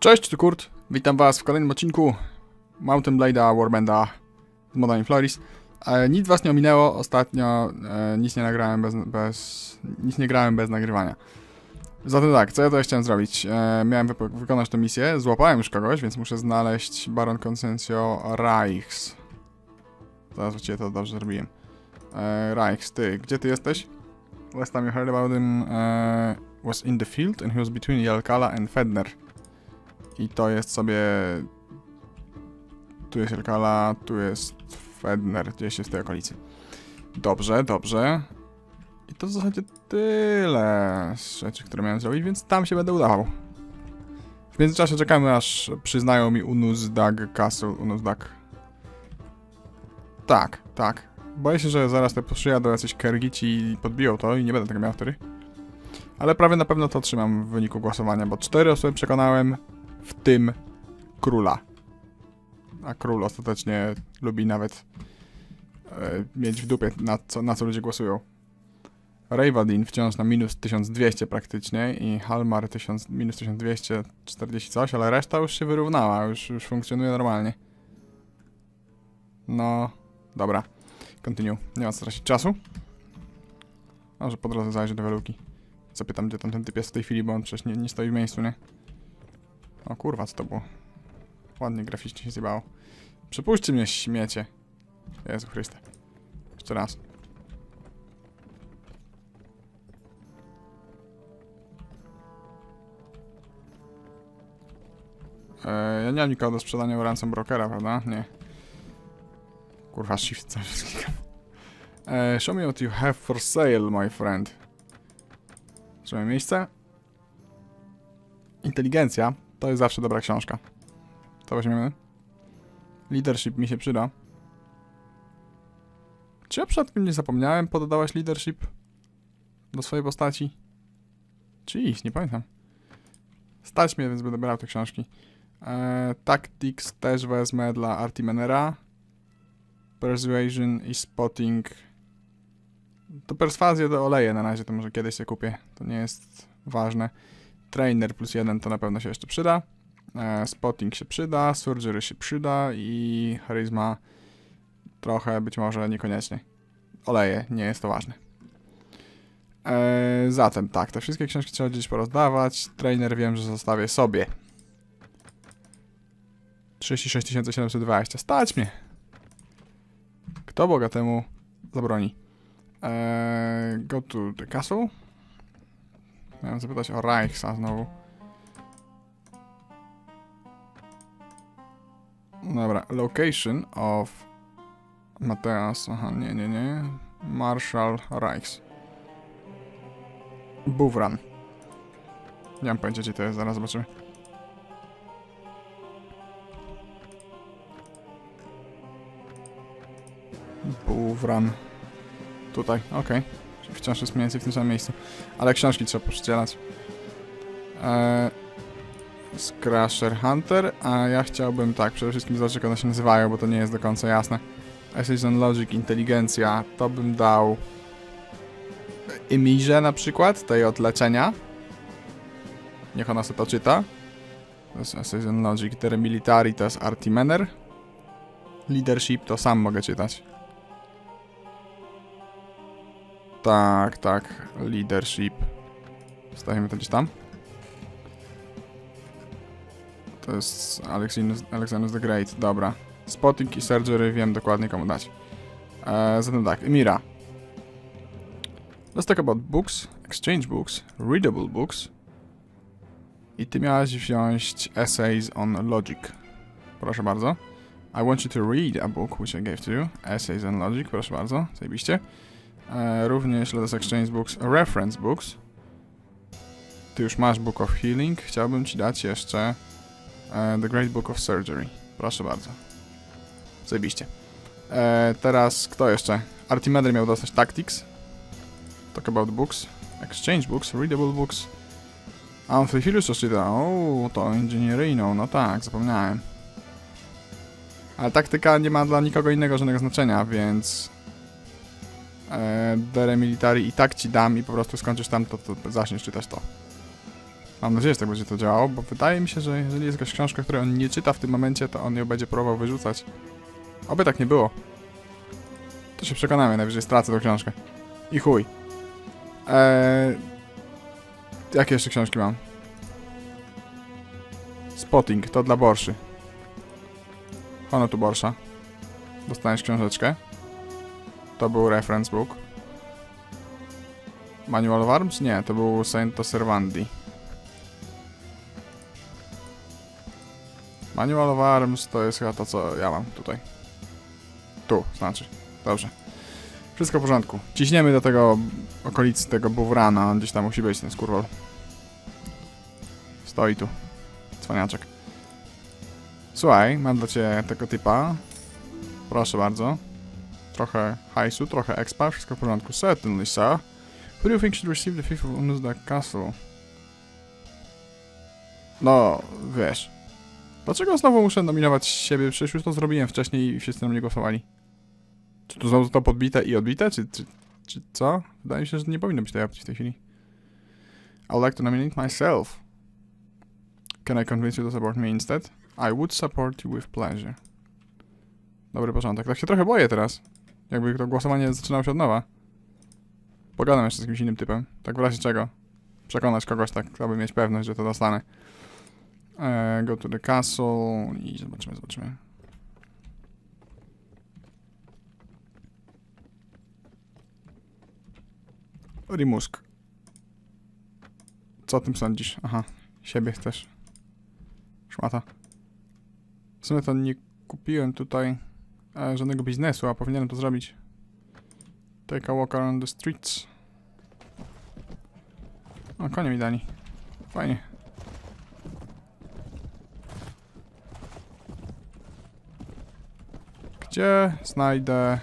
Cześć, tu Kurt. Witam was w kolejnym odcinku Mountain Blade'a Warbanda z Modern Floris. E, nic was nie ominęło, ostatnio e, nic nie nagrałem bez, bez... nic nie grałem bez nagrywania. Zatem tak, co ja tutaj chciałem zrobić? E, miałem wykonać tę misję, złapałem już kogoś, więc muszę znaleźć Baron Consensio Reichs. Zaraz właściwie to dobrze zrobiłem. E, Reichs, ty, gdzie ty jesteś? Last time you heard about him e, was in the field and he was between Jalkala and Fedner. I to jest sobie... Tu jest Jelkala, tu jest Fedner, gdzieś jest w tej okolicy. Dobrze, dobrze. I to w zasadzie tyle z rzeczy, które miałem zrobić, więc tam się będę udawał. W międzyczasie czekamy, aż przyznają mi Unuzdag Castle, Unuzdag. Tak, tak. Boję się, że zaraz te przyjadą jacyś Kergici i podbiją to i nie będę tego miał wtedy. Ale prawie na pewno to otrzymam w wyniku głosowania, bo cztery osoby przekonałem, w tym króla. A król ostatecznie lubi nawet e, mieć w dupie, na co, na co ludzie głosują. Ravadin wciąż na minus 1200 praktycznie i Halmar 1000, minus 1240 coś, ale reszta już się wyrównała, już, już funkcjonuje normalnie. No, dobra. Continue. Nie ma co tracić czasu. Może po drodze zajrzę do Weluki. Zapytam, gdzie tam ten typ jest w tej chwili, bo on przecież nie, nie stoi w miejscu, nie? O kurwa, co to było? Ładnie graficznie się zjebało. Przepuśćcie mnie, śmiecie. Jezu Chryste. Jeszcze raz. Eee, ja nie mam nikogo do sprzedania u Ransom Brokera, prawda? Nie. Kurwa, shift cały czas klikam. Eee, show me what you have for sale, my friend. Trzymaj miejsce. Inteligencja to jest zawsze dobra książka. Co weźmiemy? Leadership mi się przyda. Czy ja przypadkiem nie zapomniałem, poddałaś leadership do swojej postaci? Czy nie pamiętam. Stać mnie, więc będę brał te książki. Eee, Tactics też wezmę dla Artimenera. Persuasion i Spotting. To perswazję do oleje na razie, to może kiedyś się kupię. To nie jest ważne. Trainer plus jeden to na pewno się jeszcze przyda. E, spotting się przyda, Surgery się przyda i Charyzma trochę, być może niekoniecznie. Oleje, nie jest to ważne. E, zatem tak, te wszystkie książki trzeba gdzieś porozdawać. Trainer wiem, że zostawię sobie. 36 720. Stać mnie! Kto bogatemu zabroni? E, go to the castle? Miałem zapytać o Reichsa znowu. Dobra, location of Mateas, aha, nie, nie, nie. Marshall Reichs. Buwran. Nie mam pojęcia, gdzie to jest, zaraz zobaczymy. Buwran. Tutaj, okej. Czyli Wciąż jest mniej więcej w tym samym miejscu. Ale książki trzeba poszczelać. Eee, Scrasher Hunter, a ja chciałbym tak, przede wszystkim zobaczyć jak one się nazywają, bo to nie jest do końca jasne. Essays on Logic, Inteligencja, to bym dał Emirze na przykład, tej od leczenia. Niech ona sobie to czyta. To jest Essays on Logic, Terre Militari to jest Artimener. Leadership to sam mogę czytać. Tak, tak, leadership. Stawimy to gdzieś tam. To jest Alexinus, Alexanus the Great, dobra. Spotting i Surgery wiem dokładnie komu dać. Eee, zatem tak, Emira. Let's talk about books, exchange books, readable books. I ty miałaś wziąć Essays on Logic. Proszę bardzo. I want you to read a book, which I gave to you. Essays on Logic, proszę bardzo, zajebiście. Eee, również let us exchange books, reference books. Ty już masz Book of Healing. Chciałbym ci dać jeszcze e, The Great Book of Surgery. Proszę bardzo. Zajebiście. E, teraz kto jeszcze? Artimedes miał dostać Tactics. Talk about books. Exchange books, readable books. A on w tej chwili już coś czyta. O, to inżynieryjną, no tak, zapomniałem. Ale taktyka nie ma dla nikogo innego żadnego znaczenia, więc... E, Dere Militari i tak ci dam i po prostu skończysz tam, to, to zaczniesz czytać to. Mam nadzieję, że tak będzie to działało, bo wydaje mi się, że jeżeli jest jakaś książka, której on nie czyta w tym momencie, to on ją będzie próbował wyrzucać. Oby tak nie było. To się przekonamy, najwyżej stracę tą książkę. I chuj. Eee... Jakie jeszcze książki mam? Spotting, to dla Borszy. Ono tu Borsza. Dostaniesz książeczkę. To był reference book. Manual of Arms? Nie, to był Saint Servandi. Manual of Arms to jest chyba to, co ja mam tutaj. Tu, znaczy. Dobrze. Wszystko w porządku. Ciśniemy do tego okolicy tego Buwrana. On gdzieś tam musi być, ten skurwol. Stoi tu. Cwaniaczek. Słuchaj, mam dla ciebie tego typa. Proszę bardzo. Trochę hajsu, trochę expa, wszystko w porządku. Certainly, sir. Who do you think should receive the fifth of Unusda Castle? No, wiesz. Dlaczego znowu muszę nominować siebie? Przecież już to zrobiłem wcześniej i wszyscy na mnie głosowali. Czy to znowu to podbite i odbite? Czy, czy, czy co? Wydaje mi się, że nie powinno być tej opcji w tej chwili. I would like to nominate myself. Can I convince you to support me instead? I would support you with pleasure. Dobry początek. Tak się trochę boję teraz. Jakby to głosowanie zaczynało się od nowa. Pogadam jeszcze z jakimś innym typem. Tak w razie czego. Przekonać kogoś tak, aby mieć pewność, że to dostanę. E, go to the castle i zobaczymy, zobaczymy. Rimusk. Co o tym sądzisz? Aha, siebie chcesz. Szmata. W sumie to nie kupiłem tutaj e, żadnego biznesu, a powinienem to zrobić. Take a walk around the streets. O, konie mi dali. Fajnie. Gdzie znajdę...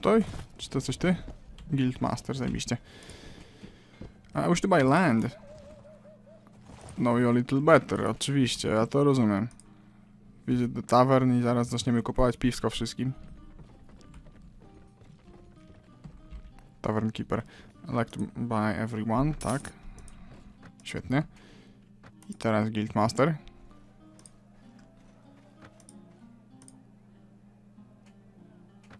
Tutaj? Czy to coś ty? Guildmaster, zajebiście. I wish to buy land. Know you a little better, oczywiście, ja to rozumiem. Visit the tavern i zaraz zaczniemy kupować piwsko wszystkim. Tavern Keeper. Like buy everyone, tak. Świetnie. I teraz Guildmaster.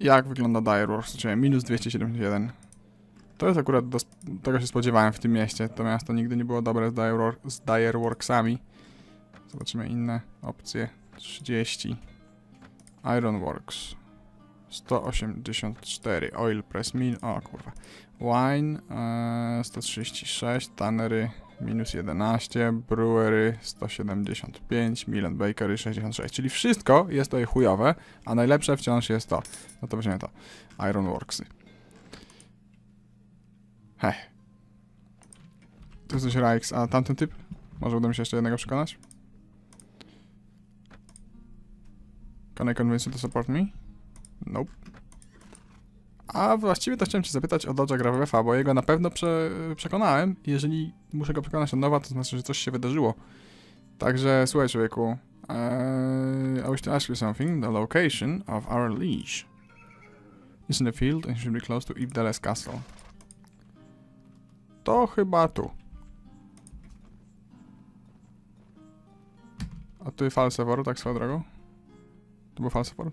Jak wygląda Direworks? Czyli minus 271. To jest akurat, do, tego się spodziewałem w tym mieście. To miasto nigdy nie było dobre z, Direwor z Direworksami. Zobaczymy inne opcje. 30. Ironworks. 184. Oil Press Mill. O kurwa. Wine. E, 136. Tannery. Minus 11. Brewery. 175. Mill and Bakery. 66. Czyli wszystko jest tutaj chujowe, a najlepsze wciąż jest to. No to weźmiemy to. Ironworksy. Heh. To jest coś Rikes, a tamten typ? Może uda mi się jeszcze jednego przekonać? Can I convince you to support me? Nope. A właściwie to chciałem cię zapytać o Dodge'a Gravefa, bo jego na pewno prze przekonałem. Jeżeli muszę go przekonać od nowa, to znaczy, że coś się wydarzyło. Także słuchaj człowieku. Eee, I wish to ask you something. The location of our liege is in the field and should be close to Ibdales Castle. To chyba tu. A tu Falsevor, tak swoją drogą? To był Falsevor?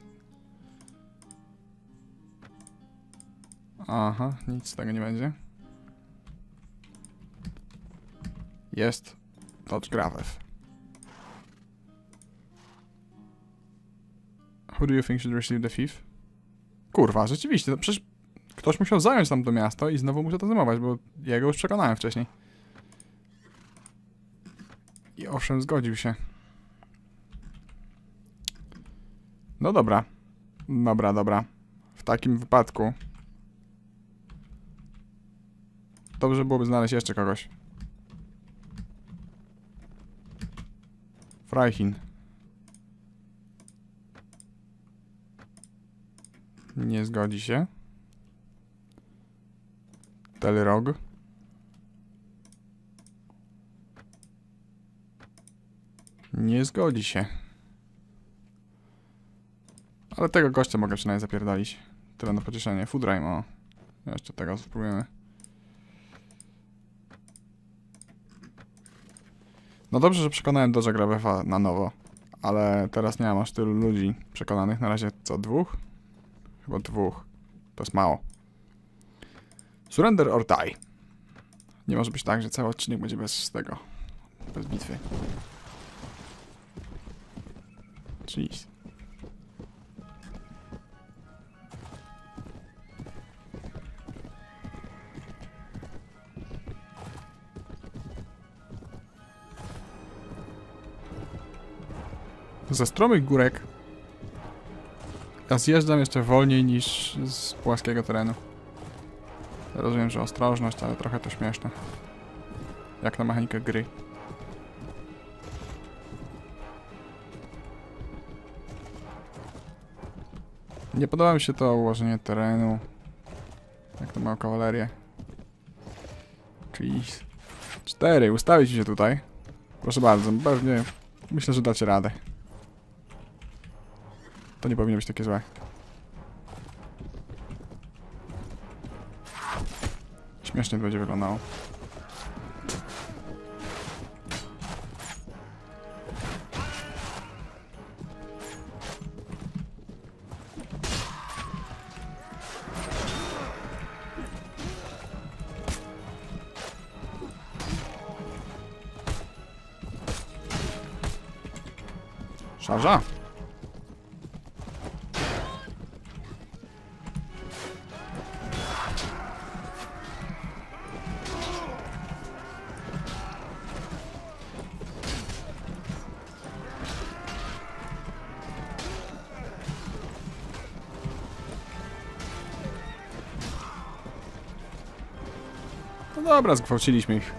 Aha, nic z tego nie będzie. Jest Dodge Gravev. Who do you think should receive the thief? Kurwa, rzeczywiście, no przecież ktoś musiał zająć tam to miasto i znowu muszę to zajmować, bo ja go już przekonałem wcześniej. I owszem, zgodził się. No dobra. Dobra, dobra. W takim wypadku dobrze byłoby znaleźć jeszcze kogoś. Freichin. Nie zgodzi się. Telrog. Nie zgodzi się. Ale tego gościa mogę przynajmniej zapierdalić. Tyle na pocieszenie. Foodraim, o. Jeszcze tego spróbujemy. No dobrze, że przekonałem do Grabefa na nowo, ale teraz nie mam aż tylu ludzi przekonanych. Na razie co, dwóch? Chyba dwóch. To jest mało. Surrender or die. Nie może być tak, że cały odcinek będzie bez tego. Bez bitwy. Jeez. Ze stromych górek ja zjeżdżam jeszcze wolniej niż z płaskiego terenu. Rozumiem, że ostrożność, ale trochę to śmieszne. Jak na mechanikę gry. Nie podoba mi się to ułożenie terenu. Jak to ma kawalerię. Jeez. Cztery, ustawić się tutaj. Proszę bardzo, pewnie. Myślę, że dacie radę. To nie powinno być takie złe. Śmiesznie to będzie wyglądało. Szarża? No dobra, zgwałciliśmy ich.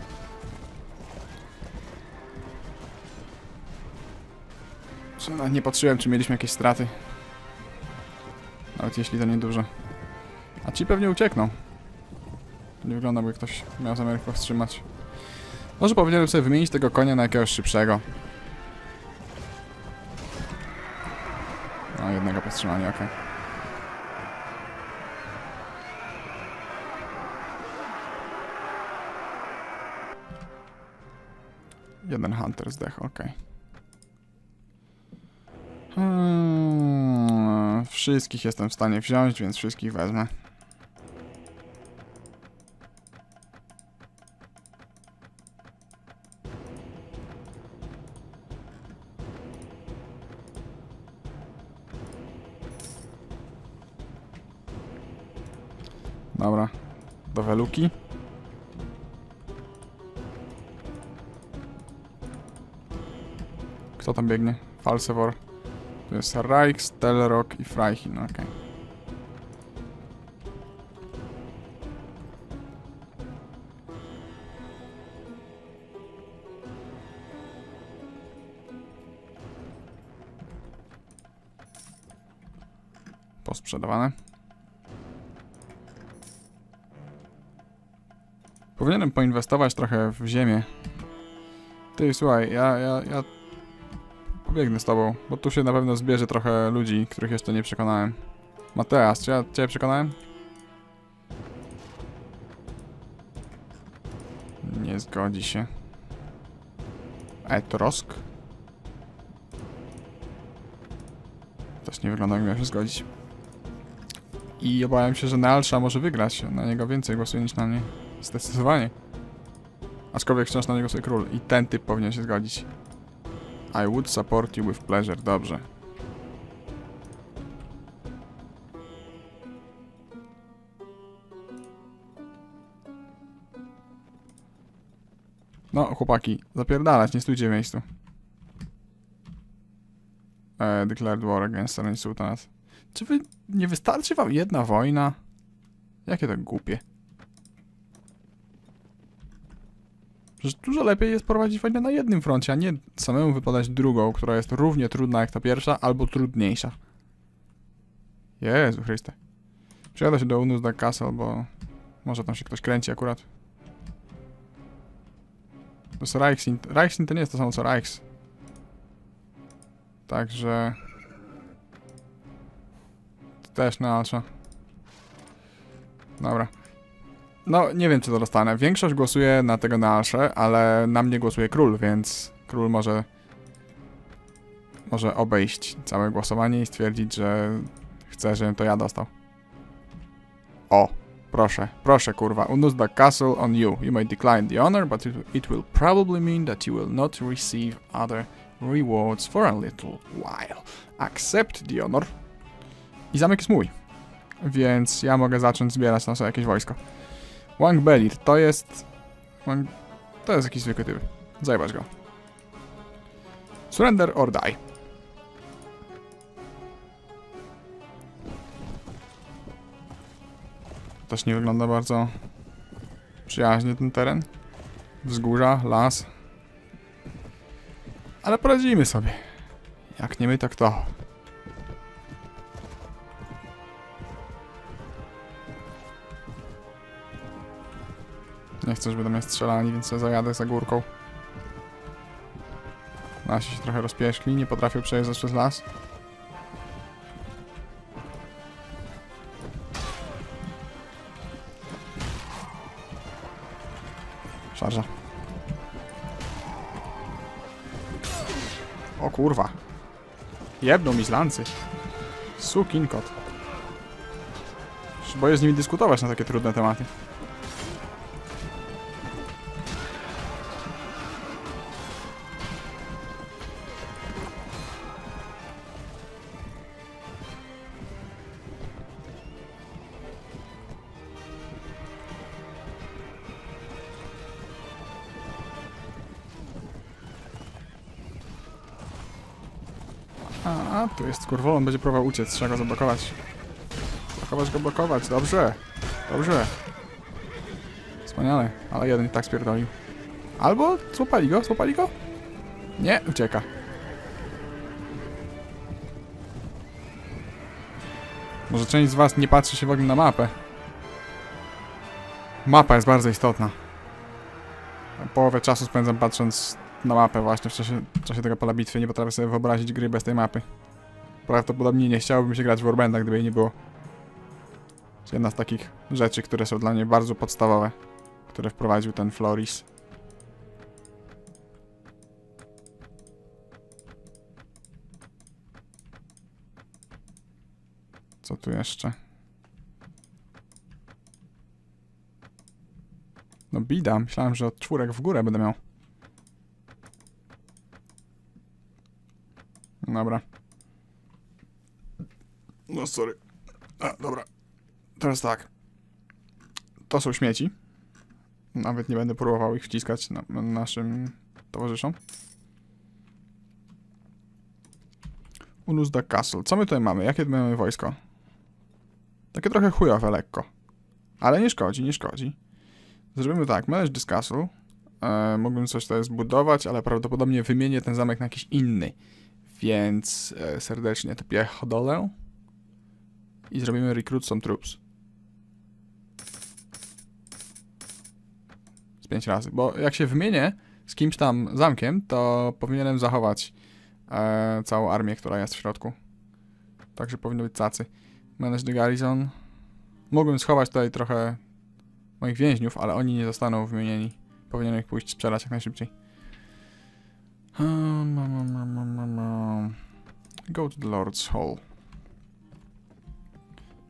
Nie patrzyłem, czy mieliśmy jakieś straty. Nawet jeśli to nieduże. A ci pewnie uciekną. To nie wygląda, by ktoś miał zamiar ich powstrzymać. Może powinienem sobie wymienić tego konia na jakiegoś szybszego. No, jednego powstrzymania, okej. Jeden Hunter zdech, okej. Hmm, wszystkich jestem w stanie wziąć, więc wszystkich wezmę. Biegnie? Falsevor. To jest Reichs, Telrock i Freichin, okej. Posprzedawane. Powinienem poinwestować trochę w ziemię. Ty, słuchaj, ja, ja, ja Pobiegnę z tobą, bo tu się na pewno zbierze trochę ludzi, których jeszcze nie przekonałem. Mateas, czy ja ciebie przekonałem? Nie zgodzi się. Etrosk? Też nie wygląda, jak miał się zgodzić. I obawiam się, że Nealsza może wygrać. Na niego więcej głosuje niż na mnie. Zdecydowanie. Aczkolwiek wciąż na niego sobie król. I ten typ powinien się zgodzić. I would support you with pleasure. Dobrze. No, chłopaki, zapierdalać, nie stójcie w miejscu. E, declared war against Serenity Sultanate. Czy wy, nie wystarczy wam jedna wojna? Jakie to głupie. Przecież dużo lepiej jest prowadzić wojnę na jednym froncie, a nie samemu wypadać drugą, która jest równie trudna jak ta pierwsza, albo trudniejsza. Jezu Chryste. Przyjadę się do Unusda Castle, bo może tam się ktoś kręci akurat. To jest Reichsin. Reichsin to nie jest to samo co Reichs. Także... Też nalsza. Dobra. No, nie wiem, czy to dostanę. Większość głosuje na tego Nealsze, ale na mnie głosuje król, więc król może może obejść całe głosowanie i stwierdzić, że chce, żebym to ja dostał. O, proszę, proszę kurwa. Unus the castle on you. You may decline the honor, but it will probably mean that you will not receive other rewards for a little while. Accept the honor. I zamek jest mój. Więc ja mogę zacząć zbierać na sobie jakieś wojsko. Wang Belir, to jest... Wang... To jest jakiś zwykły typ. Zajebać go. Surrender or die. Też nie wygląda bardzo przyjaźnie ten teren. Wzgórza, las. Ale poradzimy sobie. Jak nie my, to Nie chcę, żeby do mnie strzelali, więc ja zajadę za górką. Nasi się trochę rozpieszli, nie potrafią przejeżdżać przez las. Szarża. O kurwa. Jedną mi z lancy. Sukin kot. Już Boję z nimi dyskutować na takie trudne tematy. A, a, tu jest kurwa, on będzie próbował uciec, trzeba go zablokować. Blokować go, blokować, dobrze. Dobrze. Wspaniale, ale jeden i tak spierdolił. Albo złapali go, złapali go? Nie, ucieka. Może część z was nie patrzy się w ogóle na mapę. Mapa jest bardzo istotna. Połowę czasu spędzam patrząc na mapę właśnie w czasie, w czasie tego pola bitwy. Nie potrafię sobie wyobrazić gry bez tej mapy. Prawdopodobnie nie chciałbym się grać w Warbanda, gdyby jej nie było. To jedna z takich rzeczy, które są dla mnie bardzo podstawowe, które wprowadził ten Floris. Co tu jeszcze? No bida, myślałem, że od czwórek w górę będę miał. Dobra. No sorry. A, dobra. Teraz tak. To są śmieci. Nawet nie będę próbował ich wciskać na, na naszym towarzyszom. Unus da Castle. Co my tutaj mamy? Jakie mamy wojsko? Takie trochę chujowe, lekko. Ale nie szkodzi, nie szkodzi. Zrobimy tak, manage this castle. E, mógłbym coś tutaj zbudować, ale prawdopodobnie wymienię ten zamek na jakiś inny. Więc e, serdecznie to piechdolę. I zrobimy recruit some troops. Z pięć razy. Bo jak się wymienię z kimś tam zamkiem, to powinienem zachować e, całą armię, która jest w środku. Także powinno być cacy. Manage the garrison. Mógłbym schować tutaj trochę moich więźniów, ale oni nie zostaną wymienieni. Powinienem ich pójść sprzedać jak najszybciej. Go to the Lord's Hall.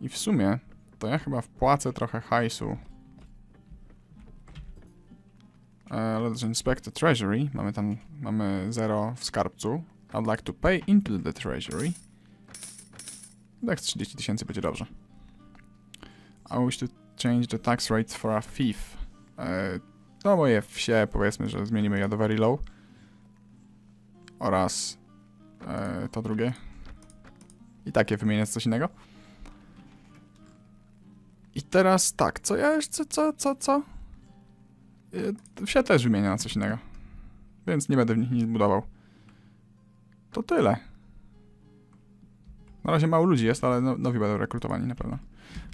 I w sumie to ja chyba wpłacę trochę hajsu. Uh, let's inspect the treasury. Mamy tam, mamy 0 w skarbcu. I'd like to pay into the treasury. Tak, z 30 tysięcy będzie dobrze. I wish to change the tax rate for a fief. E, no moje wsie, powiedzmy, że zmienimy je do very low. Oraz e, to drugie. I takie wymienię coś innego. I teraz tak, co ja jeszcze, co, co, co? E, wsie też wymienię na coś innego. Więc nie będę w nich nic budował. To tyle. Na razie mało ludzi jest, ale no, nowi będą rekrutowani na pewno.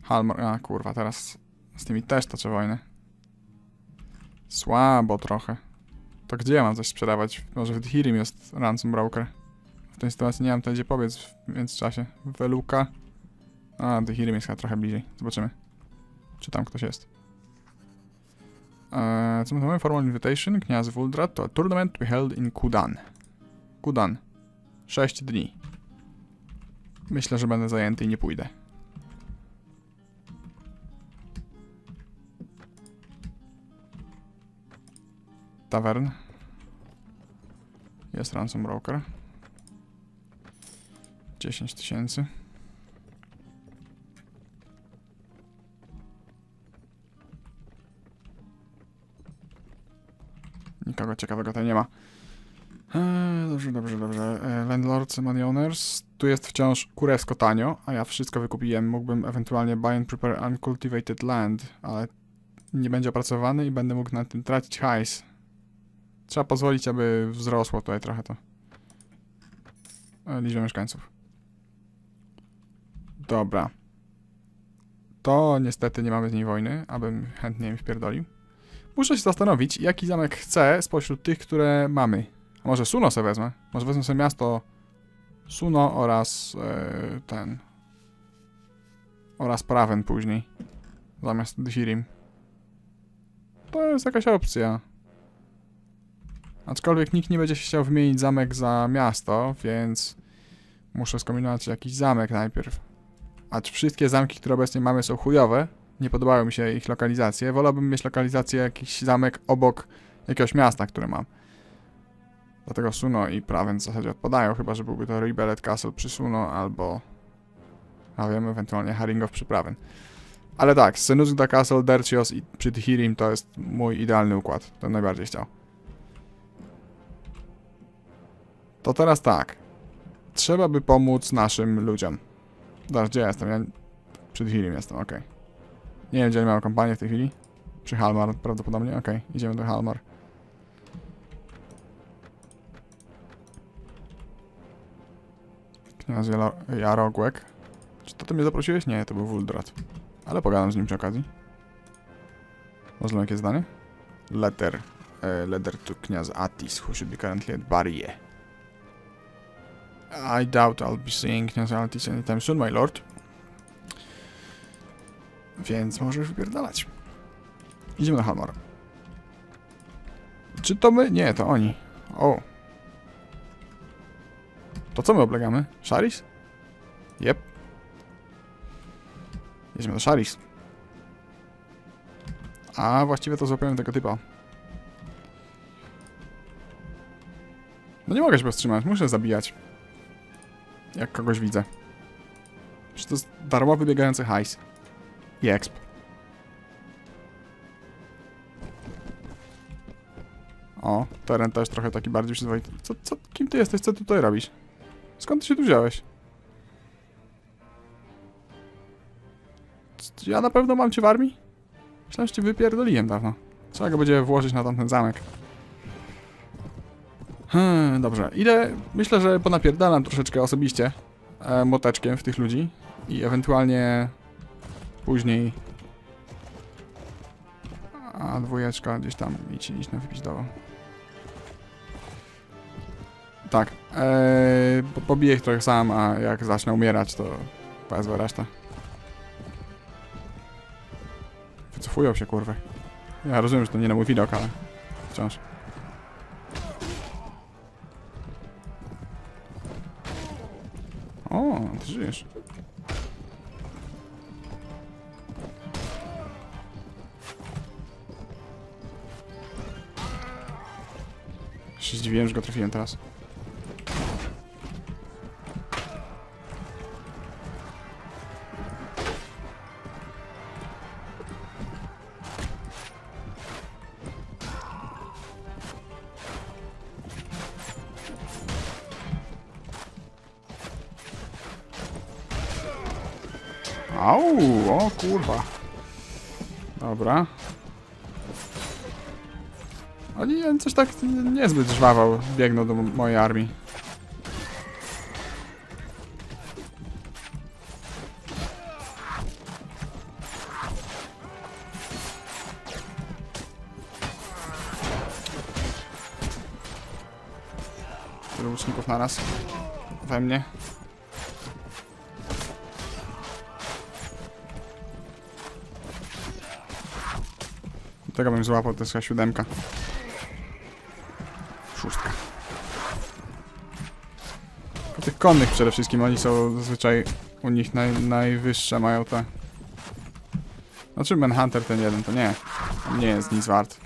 Halmor, a kurwa, teraz z tymi też toczę wojnę. Słabo trochę. To gdzie ja mam coś sprzedawać? Może w Dhirim jest ransom broker. W tej sytuacji nie mam tutaj gdzie pobiec w międzyczasie. Weluka. A, Dhirim jest chyba trochę bliżej. Zobaczymy. Czy tam ktoś jest. Eee, co my mamy? Formal invitation, kniaz Wuldrat, to tournament to be held in Kudan. Kudan. 6 dni. Myślę, że będę zajęty i nie pójdę. Tavern. Jest ransom broker. 10 tysięcy. Nikogo ciekawego tutaj nie ma. Eee, dobrze, dobrze, dobrze. Eee, landlords, money owners. Tu jest wciąż kurewsko tanio, a ja wszystko wykupiłem. Mógłbym ewentualnie buy and prepare uncultivated land, ale nie będzie opracowany i będę mógł na tym tracić hajs. Trzeba pozwolić, aby wzrosło tutaj trochę to. E, Liczba mieszkańców. Dobra. To niestety nie mamy z niej wojny, abym chętnie im wpierdolił. Muszę się zastanowić, jaki zamek chcę spośród tych, które mamy. A może Suno sobie wezmę? Może wezmę sobie miasto Suno oraz e, ten... Oraz Praven później. Zamiast Dhirim. To jest jakaś opcja. Aczkolwiek nikt nie będzie się chciał wymienić zamek za miasto, więc muszę skombinować jakiś zamek najpierw. Acz wszystkie zamki, które obecnie mamy są chujowe, nie podobają mi się ich lokalizacje, wolałbym mieć lokalizację jakiś zamek obok jakiegoś miasta, które mam. Dlatego Suno i Praven w zasadzie odpadają, chyba że byłby to Rebellet Castle przy Suno albo... A wiem, ewentualnie Haringow przy Praven. Ale tak, Senuzda Castle, Dercios i przy Thirim to jest mój idealny układ. To najbardziej chciał. To teraz tak. Trzeba by pomóc naszym ludziom. Dobra, gdzie ja jestem? Ja przy Thirim jestem, okej. Nie wiem, gdzie oni mają kampanię w tej chwili. Przy Halmar prawdopodobnie, okej. Idziemy do Halmar. Kniaz Jarogłek. Czy to ty mnie zaprosiłeś? Nie, to był Wuldrat. Ale pogadam z nim przy okazji. Rozumiem, jakie zdanie? Letter. Uh, letter to Kniaz Atis, who should be currently at Barie. I doubt I'll be seeing Kniaz Atis anytime soon, my lord. Więc możesz wypierdalać. Idziemy do Halmar. Czy to my? Nie, to oni. O. To co my oblegamy? Sharis? Jep. Jedziemy do Sharis. A właściwie to złapiłem tego typa. No nie mogę się powstrzymać, muszę zabijać. Jak kogoś widzę. Czy to jest darmowy biegający hajs. I exp. O, teren też trochę taki bardziej przyzwoity. Co, co, kim ty jesteś? Co tutaj robisz? Skąd ty się tu wziąłeś? Ja na pewno mam cię w armii? Myślałem, że cię wypierdoliłem dawno. Trzeba go będzie włożyć na tamten zamek. Hmm, dobrze. Idę, myślę, że ponapierdalam troszeczkę osobiście e, moteczkiem w tych ludzi i ewentualnie później a dwójeczka gdzieś tam idź, idź na wypiźdowo. Tak. Eee, po- pobiję ich trochę sam, a jak zacznę umierać, to wezwę resztę. Wycofują się, kurwy. Ja rozumiem, że to nie na mój widok, ale wciąż. O, ty żyjesz. Się zdziwiłem, że go trafiłem teraz. Au, o kurwa. Dobra. Oni coś tak niezbyt żwawał biegną do mojej armii. Tyle łuczników na raz. We mnie. Tego bym złapał, to jest chyba siódemka. Szóstka. Po tych konnych przede wszystkim, oni są zazwyczaj u nich naj, najwyższe mają te... Znaczy Manhunter ten jeden, to nie. On nie jest nic wart.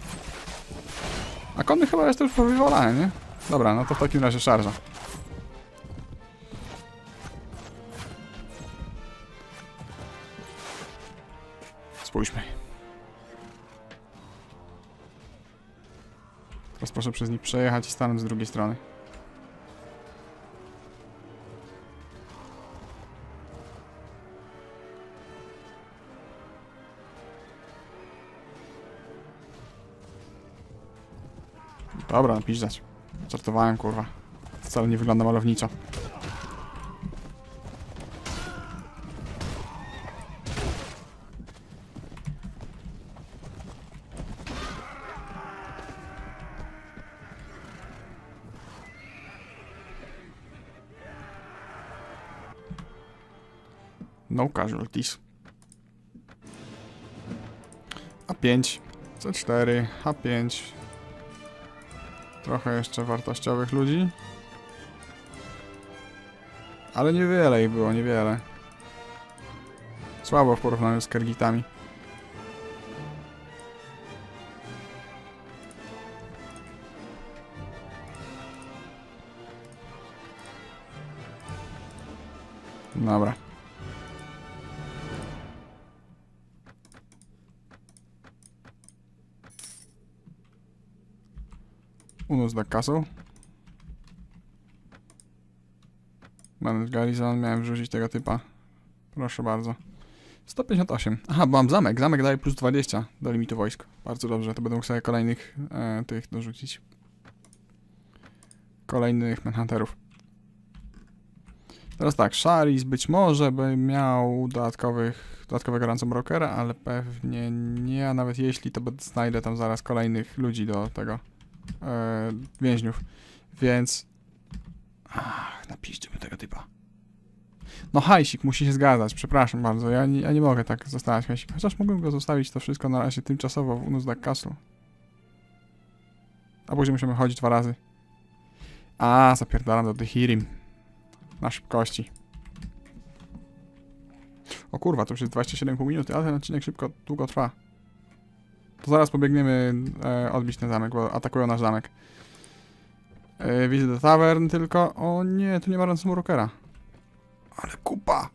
A konny chyba jest to już powywolane, nie? Dobra, no to w takim razie szarża. Proszę przez nich przejechać i stanąć z drugiej strony. Dobra, napiszać. Żartowałem, kurwa. Wcale nie wygląda malowniczo. No casualties. A5, C4, H5. Trochę jeszcze wartościowych ludzi. Ale niewiele ich było, niewiele. Słabo w porównaniu z Kergitami. Da Castle. Manage Garrison, miałem wrzucić tego typa. Proszę bardzo. 158. Aha, mam zamek. Zamek daje plus 20 do limitu wojsk. Bardzo dobrze, to będę mógł sobie kolejnych e, tych dorzucić. Kolejnych Manhunterów. Teraz tak, Sharis być może by miał dodatkowych, dodatkowego Ransom Rockera, ale pewnie nie, a nawet jeśli, to znajdę tam zaraz kolejnych ludzi do tego e, więźniów, więc... Ach, napiszcie tego typa. No hajsik musi się zgadzać, przepraszam bardzo, ja nie, ja nie mogę tak zostawiać hajsik, chociaż mógłbym go zostawić to wszystko na razie tymczasowo w Unusdak Castle. A później musimy chodzić dwa razy. A, zapierdalam do Dehirim. Na szybkości. O kurwa, to już jest 27,5 minuty, ale ten odcinek szybko, długo trwa. To zaraz pobiegniemy e, odbić ten zamek, bo atakują nasz zamek. E, widzę do tavern tylko. O nie, tu nie ma ransomu rockera. Ale kupa!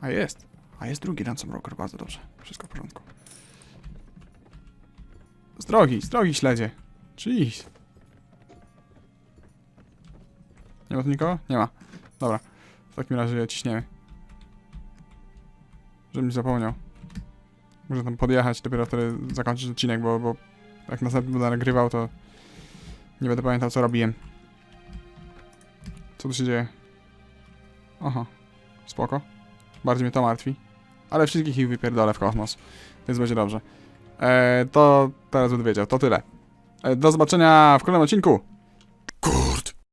A jest. A jest drugi ransom rocker, bardzo dobrze. Wszystko w porządku. Z drogi, z drogi śledzie. Jeez. Nie ma tu nikogo? Nie ma. Dobra. W takim razie ciśniemy. Żebym nie zapomniał. Muszę tam podjechać, dopiero wtedy zakończyć odcinek, bo, bo jak następny będę nagrywał, to nie będę pamiętał, co robiłem. Co tu się dzieje? Aha. Spoko. Bardziej mnie to martwi. Ale wszystkich ich wypierdolę w kosmos. Więc będzie dobrze. E, to teraz będę wiedział. To tyle. E, do zobaczenia w kolejnym odcinku.